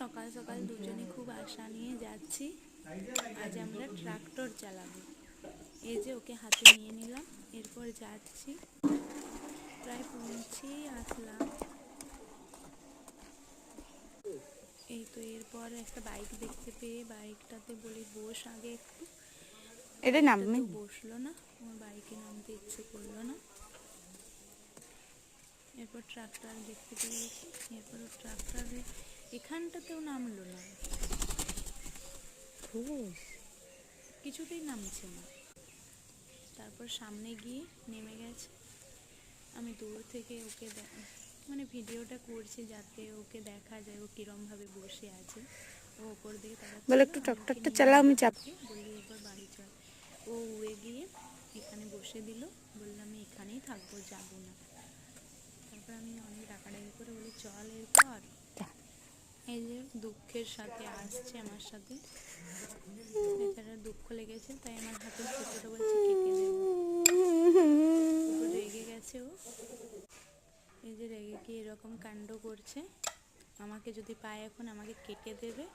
সকাল সকাল দুজনে খুব আশা নিয়ে যাচ্ছি। আজ আমরা ট্রাক্টর চালাবো। এই যে ওকে হাতে নিয়ে নিলাম এরপর যাচ্ছি। প্রায় পৌঁছেই আসলাম। এই তো এরপর একটা বাইক দেখতে পেয়ে বাইকটাতে বলি বস আগে একটু। এটা নামবে বসল না আমার বাইকে নামতে ইচ্ছে করল না। এরপর ট্রাক্টর দেখতে পেয়েছি। এরপর ট্রাক্টরে এখানটাতেও নামলো না। কিছুতেই নামছে না। তারপর সামনে গিয়ে নেমে গেছে। আমি দূর থেকে ওকে মানে ভিডিওটা করছি যাতে ওকে দেখা যায় ও কিরমভাবে বসে আছে। ও ওপর দিকে বলে একটু টকটকটা চালাও, আমি চাপ- বললি এবার বাড়ি চল। ও উড়ে গিয়ে এখানে বসে দিল। বললাম আমি এখানেই থাকব যাব না। তারপর আমি অনেক ডাকাডাকি করে বলি চল এরপর। দুঃখের সাথে আসছে আমার সাথে। বেচারা দুঃখ লেগেছে, তাই আমার হাতে সুতোটা বলছে কেটে রেগে গেছে ও। এই যে রেগে গিয়ে এরকম কাণ্ড করছে। আমাকে যদি পায় এখন, আমাকে কেটে দেবে।